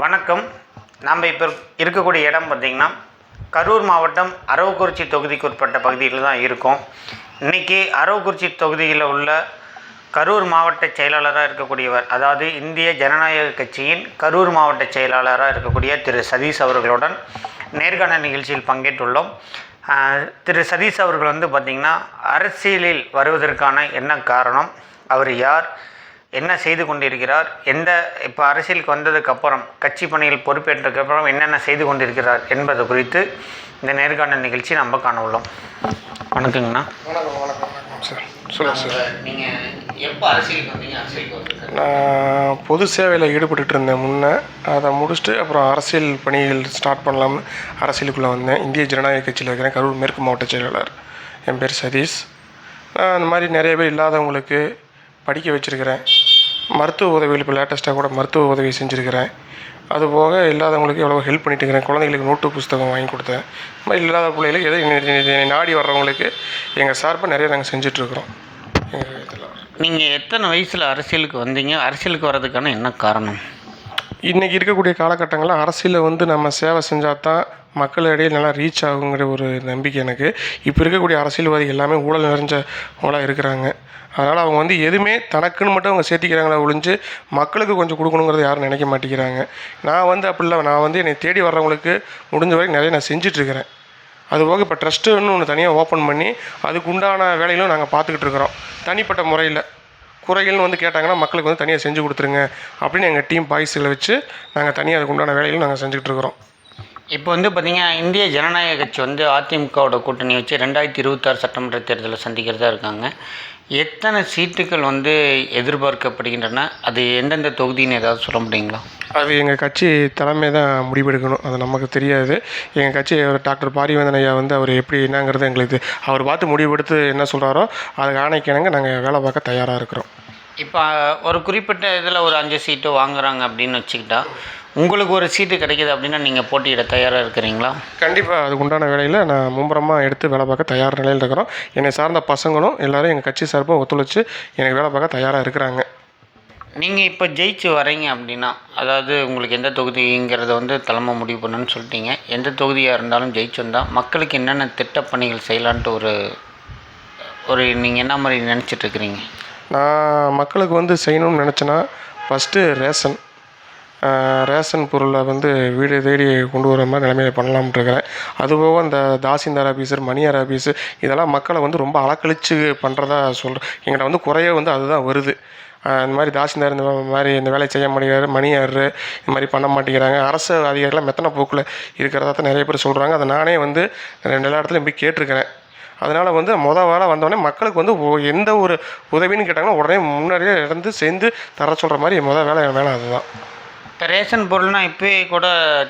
வணக்கம். நாம் இப்போ இருக்கக்கூடிய இடம் பார்த்திங்கன்னா கரூர் மாவட்டம் அரவக்குறிச்சி தொகுதிக்கு உட்பட்ட பகுதியில் தான் இருக்கோம். இன்றைக்கி அரவக்குறிச்சி தொகுதியில் உள்ள கரூர் மாவட்ட செயலாளராக இருக்கக்கூடியவர் அதாவது இந்திய ஜனநாயக கட்சியின் கரூர் மாவட்ட செயலாளராக இருக்கக்கூடிய திரு சதீஷ் அவர்களுடன் நேர்காணல் நிகழ்ச்சியில் பங்கேற்றுள்ளோம். திரு சதீஷ் அவர்கள் வந்து பார்த்திங்கன்னா அரசியலில் வருவதற்கான என்ன காரணம்? அவர் யார்? என்ன செய்து கொண்டிருக்கிறார்? எந்த இப்போ அரசியலுக்கு வந்ததுக்கு அப்புறம் கட்சி பணியில் பொறுப்பேற்றதுக்கு அப்புறம் என்னென்ன செய்து கொண்டிருக்கிறார் என்பது குறித்து இந்த நேர்காணல் நிகழ்ச்சி நம்ம காண உள்ளோம். வணக்கங்கண்ணா. வணக்கம் வணக்கம் சார். சொல்லுங்கள் சார். நீங்கள் எப்போ அரசியலுக்கு வந்தீங்க? அரசியலுக்கு நான் பொது சேவையில் ஈடுபட்டுட்டு இருந்தேன் முன்னே. அதை முடிச்சுட்டு அப்புறம் அரசியல் பணிகள் ஸ்டார்ட் பண்ணலாம்னு அரசியலுக்குள்ளே வந்தேன். இந்திய ஜனநாயக கட்சியில் இருக்கிறேன். கரூர் மேற்கு மாவட்ட செயலாளர். என் பேர் சதீஷ். நான் அந்த மாதிரி நிறைய பேர் இல்லாதவங்களுக்கு படிக்க வச்சுருக்கிறேன். மருத்துவ உதவிகள் இப்போ லேட்டஸ்ட்டாக கூட மருத்துவ உதவி செஞ்சுருக்கிறேன். அதுபோக இல்லாதவங்களுக்கு எவ்வளோ ஹெல்ப் பண்ணிட்டு இருக்கிறேன் குழந்தைங்களுக்கு நோட்டு புஸ்தகம் வாங்கி கொடுத்தேன். இந்த மாதிரி இல்லாத பிள்ளைகளுக்கு எதை என்னை- நாடி வர்றவங்களுக்கு எங்கள் சார்பாக நிறைய நாங்கள் செஞ்சிட்ருக்குறோம் எங்கள் இதில். நீங்கள் எத்தனை வயசில் அரசியலுக்கு வந்தீங்க? அரசியலுக்கு வர்றதுக்கான என்ன காரணம்? இன்றைக்கி இருக்கக்கூடிய காலகட்டங்களில் அரசியலில் வந்து நம்ம சேவை செஞ்சால் தான் மக்களிடையே நல்லா ரீச் ஆகுங்கிற ஒரு நம்பிக்கை எனக்கு. இப்போ இருக்கக்கூடிய அரசியல்வாதி எல்லாமே ஊழல் நிறைஞ்சவங்களாக இருக்கிறாங்க. அதனால் அவங்க வந்து எதுவுமே தனக்குன்னு மட்டும் அவங்க சேர்த்திக்கிறாங்களா ஒழிஞ்சு மக்களுக்கு கொஞ்சம் கொடுக்கணுங்கிறத யாரும் நினைக்க மாட்டேங்கிறாங்க. நான் வந்து அப்படிலாம் நான் வந்து என்னை தேடி வர்றவங்களுக்கு முடிஞ்ச வரைக்கும் நிறைய நான் செஞ்சிட்ருக்கிறேன் அதுபோக இப்போ ட்ரஸ்ட்டுன்னு ஒன்று தனியாக ஓப்பன் பண்ணி அதுக்கு உண்டான வேலைகளும் நாங்கள் பார்த்துக்கிட்டு இருக்கிறோம். தனிப்பட்ட முறையில் குறைகள்னு வந்து கேட்டாங்கன்னா மக்களுக்கு வந்து தனியாக செஞ்சு கொடுத்துருங்க அப்படின்னு எங்கள் டீம் பாய்ஸுகளை வச்சு நாங்கள் தனியாக அதுக்கு உண்டான வேலைகளும் நாங்கள் செஞ்சுக்கிட்டு இருக்கிறோம். இப்போ வந்து பார்த்தீங்கன்னா இந்திய ஜனநாயக கட்சி வந்து அதிமுகவோட கூட்டணி வச்சு ரெண்டாயிரத்தி இருபத்தாறு சட்டமன்ற தேர்தலை சந்திக்கிறதா இருக்காங்க. எத்தனை சீட்டுகள் வந்து எதிர்பார்க்கப்படுகின்றன? அது எந்தெந்த தொகுதின்னு ஏதாவது சொல்ல முடியுங்களா? அது எங்கள் கட்சி தலைமை தான் முடிவெடுக்கணும். அது நமக்கு தெரியாது. எங்கள் கட்சி டாக்டர் பாரிவேந்தன் ஐயா வந்து அவர் எப்படி என்னங்கிறது எங்களுக்கு அவர் பார்த்து முடிவெடுத்து என்ன சொல்கிறாரோ அதுக்கு ஆணைக்கிணங்க நாங்கள் வேலை பார்க்க தயாராக இருக்கிறோம். இப்போ ஒரு குறிப்பிட்ட இதில் ஒரு அஞ்சு சீட்டு வாங்குறாங்க அப்படின்னு வச்சுக்கிட்டா உங்களுக்கு ஒரு சீட்டு கிடைக்கிது அப்படின்னா நீங்கள் போட்டியிட தயாராக இருக்கிறீங்களா? கண்டிப்பாக அதுக்கு உண்டான வேலையில் நான் மும்பரமாக எடுத்து வேலை பார்க்க தயார் நிலையில் இருக்கிறோம். என்னை சார்ந்த பசங்களும் எல்லாரும் எங்கள் கட்சி சார்பாக ஒத்துழைச்சு எனக்கு வேலை பார்க்க தயாராக இருக்கிறாங்க. நீங்கள் இப்போ ஜெயிச்சு வரீங்க அப்படின்னா அதாவது உங்களுக்கு எந்த தொகுதிங்கிறத வந்து தலைமை முடிவு பண்ணணும்னு சொல்லிட்டீங்க. எந்த தொகுதியாக இருந்தாலும் ஜெயிச்சு வந்தால் மக்களுக்கு என்னென்ன திட்டப் பணிகள் செய்யலான்ட்டு ஒரு ஒரு நீங்கள் என்ன மாதிரி நினச்சிட்டு இருக்கிறீங்க? நான் மக்களுக்கு வந்து செய்யணும்னு நினச்சேன்னா ஃபஸ்ட்டு ரேஷன். ரேஷன் பொருளை வந்து வீடு தேடி கொண்டு வர மாதிரி நிலைமையில பண்ணலாம்னு இருக்கிறேன். அதுபோக இந்த தாசில்தார் ஆஃபீஸர் மணியார் ஆஃபீஸு இதெல்லாம் மக்களை வந்து ரொம்ப அலக்கழிச்சு பண்ணுறதா சொல்கிறேன் எங்கிட்ட வந்து குறைய வந்து அதுதான் வருது. இந்த மாதிரி தாசில்தார் இந்த மாதிரி இந்த வேலையை செய்ய மாட்டேங்கிறாரு மணியார் இந்த மாதிரி பண்ண மாட்டேங்கிறாங்க. அரசு அதிகாரிலாம் மெத்தனை போக்கில் இருக்கிறதா தான் நிறைய பேர் சொல்கிறாங்க அதை நானே வந்து ரெண்டு எல்லா இடத்துலையும் போய் கேட்டிருக்கிறேன். அதனால் வந்து மொதல் வேலை வந்தோடனே மக்களுக்கு வந்து எந்த ஒரு உதவின்னு கேட்டாங்கன்னா உடனே முன்னாடியே இருந்து சேர்ந்து தர சொல்கிற மாதிரி மொதல் வேலை என் வேலை அதுதான். இப்போ ரேஷன் பொருள்னால் இப்போயே கூட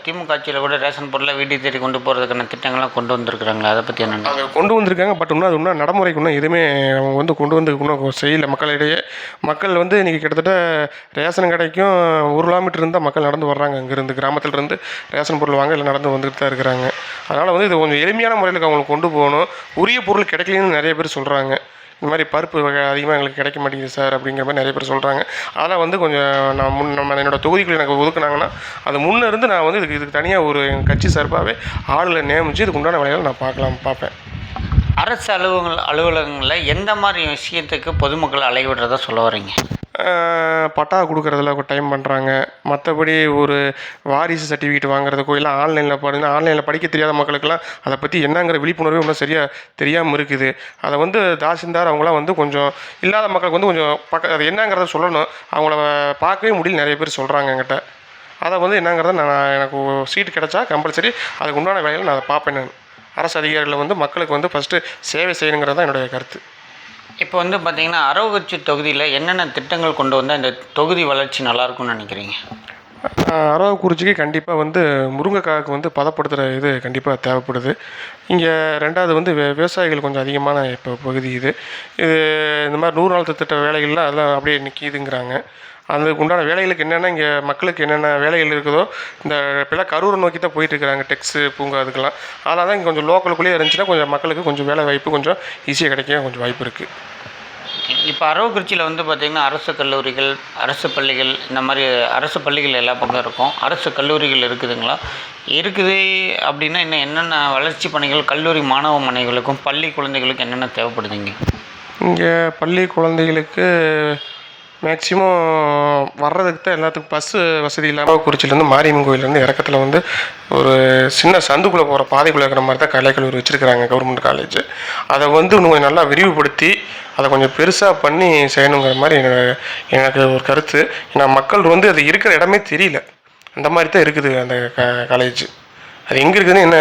திமுக ஆட்சியில் கூட ரேஷன் பொருளை வீட்டுக்கு தேடி கொண்டு போகிறதுக்கான திட்டங்கள்லாம் கொண்டு வந்திருக்கிறாங்களா அதை பற்றி என்ன கொண்டு வந்திருக்காங்க. பட் இன்னும் அது இன்னும் நடைமுறைக்கு இன்னும் எதுவுமே அவங்க வந்து கொண்டு வந்து இன்னும் செய்யலை. மக்களிடையே. மக்கள் வந்து இன்றைக்கி கிட்டத்தட்ட ரேஷன் கடைக்கும் ஒரு கிலோமீட்டர் இருந்தால் மக்கள் நடந்து வர்றாங்க. அங்கேருந்து கிராமத்துலேருந்து ரேஷன் பொருள் வாங்க இல்லை நடந்து வந்துட்டு தான் இருக்கிறாங்க. அதனால் வந்து இது கொஞ்சம் எளிமையான முறையில் அவங்களுக்கு கொண்டு போகணும். உரிய பொருள் கிடைக்கலன்னு நிறைய பேர் சொல்கிறாங்க இந்த மாதிரி பருப்பு வகை அதிகமாக எங்களுக்கு கிடைக்க மாட்டேங்குது சார் அப்படிங்கிற மாதிரி நிறைய பேர் சொல்கிறாங்க அதெல்லாம் வந்து கொஞ்சம் நான் முன் நம்ம என்னோடய தொகுதிக்குள் எனக்கு ஒதுக்குனாங்கன்னா அது முன்னே இருந்து நான் வந்து இதுக்கு இதுக்கு தனியாக ஒரு எங்கள் கட்சி சார்பாகவே ஆளுகளை நியமித்து இதுக்கு உண்டான வேலைகளை நான் பார்க்கலாம் பார்ப்பேன். அரசு அலுவலகங்கள் அலுவலகங்களில் எந்த மாதிரி விஷயத்துக்கு பொதுமக்கள் அலைவிடுறதா சொல்ல வரீங்க பட்டா கொடுக்குறதுல டைம் பண்ணுறாங்க மற்றபடி ஒரு வாரிசு சர்டிஃபிகேட் வாங்குறதுக்கோ இல்லை ஆன்லைனில் பாருங்க ஆன்லைனில் படிக்க தெரியாத மக்களுக்கெல்லாம் அதை பற்றி என்னங்கிற விழிப்புணர்வு இன்னும் சரியாக தெரியாமல் இருக்குது. அதை வந்து தாசில்தார் அவங்களாம் வந்து கொஞ்சம் இல்லாத மக்களுக்கு வந்து கொஞ்சம் பக்க அது என்னங்கிறத சொல்லணும். அவங்கள பார்க்கவே முடியல நிறைய பேர் சொல்கிறாங்க என்கிட்ட. அதை வந்து என்னங்கிறத நான் எனக்கு சீட் கிடச்சா கம்பல்சரி அதுக்கு உண்டான வேலையில் நான் அதை பார்ப்பேன் நான். அரசு அதிகாரிகளை வந்து மக்களுக்கு வந்து ஃபஸ்ட்டு சேவை செய்யணுங்கிறது தான் என்னுடைய கருத்து. இப்போ வந்து பார்த்திங்கன்னா அரவக்குறிச்சி தொகுதியில் என்னென்ன திட்டங்கள் கொண்டு வந்தால் இந்த தொகுதி வளர்ச்சி நல்லாயிருக்கும்னு நினைக்கிறீங்க? அரவக்குறிச்சிக்கு கண்டிப்பாக வந்து முருங்கைக்காய்க்கு வந்து பதப்படுத்துகிற இது கண்டிப்பாக தேவைப்படுது. இங்கே ரெண்டாவது வந்து வி விவசாயிகள் கொஞ்சம் அதிகமான இப்போ பகுதி இது. இது இந்த மாதிரி நூறு நாள் திட்ட வேலைகள்லாம் அதெல்லாம் அப்படியே நிற்கிதுங்கிறாங்க அதுக்கு உண்டான வேலைகளுக்கு என்னென்ன இங்கே மக்களுக்கு என்னென்ன வேலைகள் இருக்குதோ இந்த இப்போலாம் கரூரை நோக்கி தான் போயிட்டு இருக்கிறாங்க டெக்ஸு பூங்கா அதுக்கெல்லாம். அதனால் தான் இங்கே கொஞ்சம் லோக்கலுக்குள்ளேயே இருந்துச்சுன்னா கொஞ்சம் மக்களுக்கு கொஞ்சம் வேலை வாய்ப்பு கொஞ்சம் ஈஸியாக கிடைக்க கொஞ்சம் வாய்ப்பு இருக்குது இப்போ அரவக்குறிச்சியில் வந்து பார்த்திங்கன்னா அரசு கல்லூரிகள் அரசு பள்ளிகள் இந்த மாதிரி அரசு பள்ளிகள் எல்லா பக்கம் இருக்கும். அரசு கல்லூரிகள் இருக்குதுங்களா? இருக்குது அப்படின்னா இன்னும் என்னென்ன வளர்ச்சி பணிகள் கல்லூரி மாணவ மாணவிகளுக்கும் பள்ளி குழந்தைகளுக்கும் என்னென்ன தேவைப்படுதுங்க இங்கே பள்ளி குழந்தைகளுக்கு மேக்ஸிமம் வர்றதுக்கு தான் எல்லாத்துக்கும் பஸ்ஸு வசதி இல்லாமல் குறிச்சிலேருந்து மாரியம்மன் கோயிலேருந்து இறக்கத்தில் வந்து ஒரு சின்ன சந்துக்குள்ளே போகிற பாதைக்குள்ளே இருக்கிற மாதிரி தான் கலைக்கல்லூரி வச்சுருக்கிறாங்க கவர்மெண்ட் காலேஜ் அதை வந்து இன்னும் கொஞ்சம் நல்லா விரிவுபடுத்தி அதை கொஞ்சம் பெருசாக பண்ணி செய்யணுங்கிற மாதிரி என்னோட- எனக்கு ஒரு கருத்து. ஏன்னா மக்கள் வந்து அது இருக்கிற இடமே தெரியல. அந்த மாதிரி தான் இருக்குது அந்த க காலேஜ் அது எங்கே இருக்குதுன்னு என்ன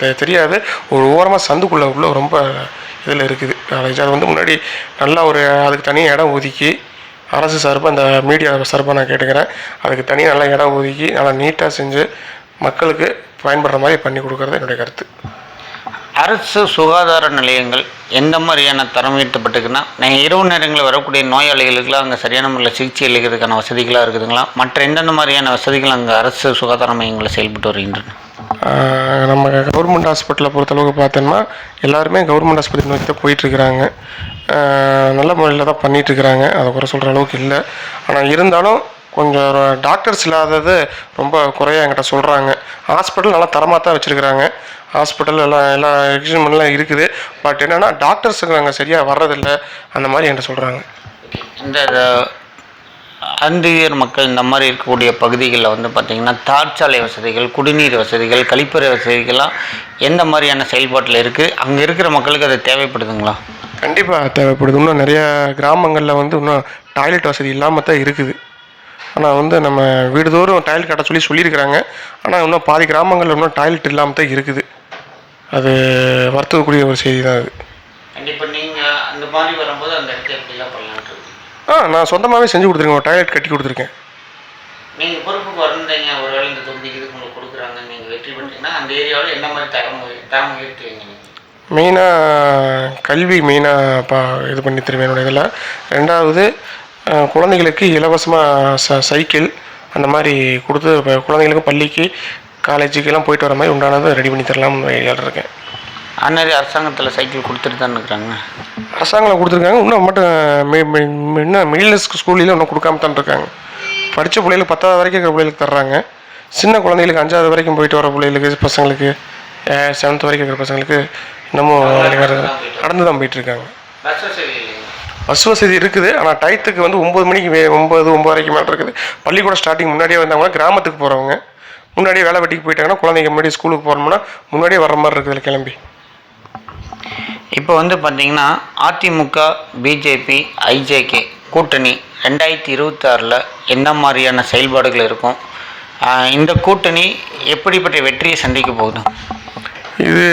தெ- தெரியாது. ஒரு ஓரமாக சந்துக்குள்ளே உள்ள ரொம்ப இதில் இருக்குது காலேஜ் அது வந்து முன்னாடி நல்லா ஒரு அதுக்கு தனியாக இடம் ஒதுக்கி அரசு சார்பாக அந்த மீடியா சார்பாக நான் கேட்டுக்கிறேன். அதுக்கு தனியாக நல்லா இடம் ஒதுக்கி நல்லா நீட்டாக செஞ்சு மக்களுக்கு பயன்படுற மாதிரி பண்ணி கொடுக்குறது என்னுடைய கருத்து. அரசு சுகாதார நிலையங்கள் எந்த மாதிரியான தரம் உயர்த்தப்பட்டிருக்குன்னா நீங்கள் இரவு நேரங்களில் வரக்கூடிய நோயாளிகளுக்கெல்லாம் அங்கே சரியான முறையில் சிகிச்சை அளிக்கிறதுக்கான வசதிகளாக இருக்குதுங்களா? மற்ற எந்தெந்த மாதிரியான வசதிகள் அங்கே அரசு சுகாதார மையங்களில் செயல்பட்டு வருகின்றன? நம்ம கவர்மெண்ட் ஹாஸ்பிட்டலை பொறுத்தளவுக்கு பார்த்தோம்னா எல்லாருமே கவர்மெண்ட் ஹாஸ்பிட்டல் நோக்கி தான் போயிட்டுருக்குறாங்க நல்ல முறையில் தான் பண்ணிகிட்ருக்குறாங்க அதை குறை சொல்கிற அளவுக்கு இல்லை. ஆனால் இருந்தாலும் கொஞ்சம் டாக்டர்ஸ் இல்லாதது ரொம்ப குறையாக என்கிட்ட சொல்கிறாங்க ஹாஸ்பிட்டல் நல்லா தரமாக தான் வச்சுருக்குறாங்க. ஹாஸ்பிட்டல் எல்லாம் எல்லா எக்யூப்மெண்ட்லாம் இருக்குது. பட் என்னென்னா டாக்டர்ஸுக்கு அங்கே சரியாக வர்றதில்லை. அந்த மாதிரி என்கிட்ட சொல்கிறாங்க இந்த அந்தியர் மக்கள் இந்த மாதிரி இருக்கக்கூடிய பகுதிகளில் வந்து பார்த்திங்கன்னா தார்ச்சாலை வசதிகள் குடிநீர் வசதிகள் கழிப்பறை வசதிகள்லாம் எந்த மாதிரியான செயல்பாட்டில் இருக்குது? அங்கே இருக்கிற மக்களுக்கு அது தேவைப்படுதுங்களா? கண்டிப்பாக தேவைப்படுது. இன்னும் நிறைய கிராமங்களில் வந்து இன்னும் டாய்லெட் வசதி இல்லாமல் தான் இருக்குது. ஆனால் வந்து நம்ம வீடுதோறும் டாய்லெட் கட்ட சொல்லி சொல்லியிருக்கிறாங்க. ஆனால் இன்னும் பாதி கிராமங்களில் இன்னும் டாய்லெட் இல்லாமல் தான் இருக்குது. அது வருத்தக்கூடிய ஒரு செய்தி தான் அது. கண்டிப்பாக நீங்கள் அந்த மாதிரி வரும்போது அந்த இடத்துல எப்படிலாம் பண்ணலான்ட்டு ஆ நான் சொந்தமாகவே செஞ்சு கொடுத்துருக்கேன். ஒரு டாய்லெட் கட்டி கொடுத்துருக்கேன். நீங்கள் பொறுப்புக்கு வந்தீங்க ஒரு வேளை இந்த தொகுதிக்கு உங்களுக்கு கொடுக்குறாங்க. நீங்கள் வெற்றி பெற்றீங்கன்னா அந்த ஏரியாவில் என்ன மாதிரி தரம் தரம் உயர்த்துவீங்க மெயினாக கல்வி மெயினாக பா இது பண்ணி தருவேன் என்னோட இதில். ரெண்டாவது குழந்தைகளுக்கு இலவசமாக ச சைக்கிள் அந்த மாதிரி கொடுத்து இப்போ குழந்தைங்களுக்கு பள்ளிக்கு காலேஜுக்கெல்லாம் போயிட்டு வர மாதிரி உண்டானதை ரெடி பண்ணி தரலாம்னு ஐடியாவில் இருக்கேன். அந்நேரம் அரசாங்கத்தில் சைக்கிள் கொடுத்துட்டு தான் இருக்கிறாங்க? அரசாங்கம் கொடுத்துருக்காங்க. இன்னும் மட்டும் இன்னும் மிடில் ஸ்கூல்லையும் இன்னும் கொடுக்காம தான் இருக்காங்க. படித்த பிள்ளைகளுக்கு பத்தாவது வரைக்கும் இருக்கிற பிள்ளைகளுக்கு தர்றாங்க. சின்ன குழந்தைகளுக்கு அஞ்சாவது வரைக்கும் போயிட்டு வர பிள்ளைகளுக்கு பசங்களுக்கு செவன்த் வரைக்கும் இருக்கிற பசங்களுக்கு இன்னமும் நடந்து தான் போயிட்டுருக்காங்க. பஸ் வசதி இருக்குது ஆனால் டயத்துக்கு வந்து ஒம்பது மணிக்கு வே- ஒம்பது ஒம்பதரைக்கு மேலே இருக்குது. பள்ளிக்கூடம் ஸ்டார்டிங் முன்னாடியே வந்தாங்கன்னா கிராமத்துக்கு போகிறவங்க முன்னாடியே வேலை வெட்டிக்கு போயிட்டாங்கன்னா குழந்தைங்க முன்னாடி ஸ்கூலுக்கு போகணும்னா முன்னாடியே வர மாதிரி இருக்குது கிளம்பி. இப்போ வந்து பார்த்தீங்கன்னா அதிமுக பிஜேபி ஐஜேகே கூட்டணி ரெண்டாயிரத்தி இருபத்தாறில் எந்த மாதிரியான செயல்பாடுகள் இருக்கும்? இந்த கூட்டணி எப்படிப்பட்ட வெற்றியை சந்திக்க போகுது? இது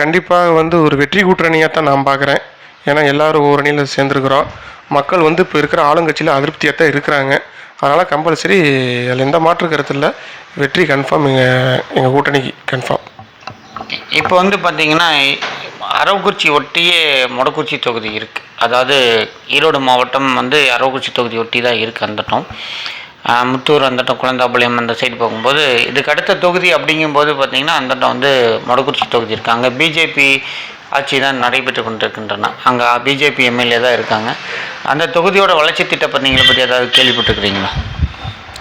கண்டிப்பாக வந்து ஒரு வெற்றி கூட்டணியாக தான் நான் பார்க்குறேன் ஏன்னா எல்லாரும் ஒரு அணியில் சேர்ந்துருக்குறோம். மக்கள் வந்து இப்போ இருக்கிற ஆளுங்கட்சியில் அதிருப்தியாக தான் இருக்கிறாங்க. அதனால் கம்பல்சரி அதில் எந்த மாற்று கருத்து இல்லை. வெற்றி கன்ஃபார்ம் எங்கள் எங்கள் கூட்டணிக்கு கன்ஃபார்ம் இப்போ வந்து பார்த்தீங்கன்னா அரவக்குறிச்சி ஒட்டியே மொடக்குறிச்சி தொகுதி இருக்குது அதாவது ஈரோடு மாவட்டம் வந்து அரவக்குறிச்சி தொகுதி ஒட்டி தான் இருக்குது அந்தட்டம் முத்தூர் அந்தட்டம் குழந்தாபாளையம் அந்த சைடு போகும்போது இதுக்கு அடுத்த தொகுதி அப்படிங்கும்போது பார்த்தீங்கன்னா அந்தட்டம் வந்து மொடக்குறிச்சி தொகுதி இருக்குது அங்கே பிஜேபி ஆட்சி தான் நடைபெற்று கொண்டிருக்கின்றன. அங்கே பிஜேபி எம்எல்ஏ தான் இருக்காங்க. அந்த தொகுதியோட வளர்ச்சி திட்ட பணிகளை பற்றி ஏதாவது கேள்விப்பட்டிருக்கிறீங்களா?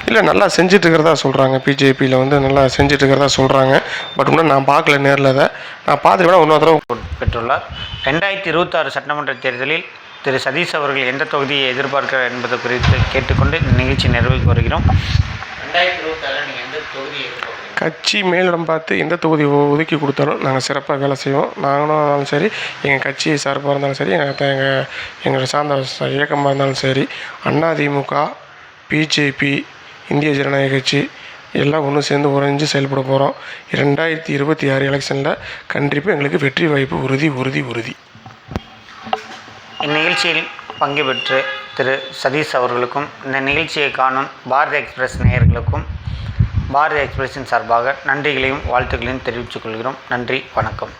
இல்லை நல்லா செஞ்சுட்டு இருக்கிறதா சொல்கிறாங்க பிஜேபியில் வந்து நல்லா செஞ்சுட்டு இருக்கிறதா சொல்கிறாங்க பட் இன்னும் நான் பார்க்கல நேரில் அதை. நான் பார்த்துட்டு வேணா இன்னொரு தடவை பெற்றுள்ளார். ரெண்டாயிரத்தி இருபத்தாறு சட்டமன்ற தேர்தலில் திரு சதீஷ் அவர்கள் எந்த தொகுதியை எதிர்பார்க்கிறார் என்பது குறித்து கேட்டுக்கொண்டு இந்த நிகழ்ச்சி நிறைவுக்கு வருகிறோம். கட்சி மேலிடம் பார்த்து எந்த தொகுதி ஒதுக்கி கொடுத்தாலும் நாங்கள் சிறப்பாக வேலை செய்வோம். நாங்களும் இருந்தாலும் சரி எங்கள் கட்சி சார்பாக இருந்தாலும் சரி எங்கள் எங்கள் எங்களை சார்ந்த இயக்கமாக இருந்தாலும் சரி அதிமுக பிஜேபி இந்திய ஜனநாயக கட்சி எல்லாம் ஒன்று சேர்ந்து உறைஞ்சு செயல்பட போகிறோம் ரெண்டாயிரத்தி இருபத்தி ஆறு எலெக்ஷனில் கண்டிப்பாக எங்களுக்கு வெற்றி வாய்ப்பு உறுதி உறுதி உறுதி. இந்நிகழ்ச்சியில் பங்கு பெற்று திரு சதீஷ் அவர்களுக்கும் இந்த நிகழ்ச்சியை காணும் பாரதி எக்ஸ்பிரஸ் நேயர்களுக்கும் பாரதி எக்ஸ்பிரஸின் சார்பாக நன்றிகளையும் வாழ்த்துக்களையும் தெரிவித்துக் கொள்கிறோம். நன்றி வணக்கம்.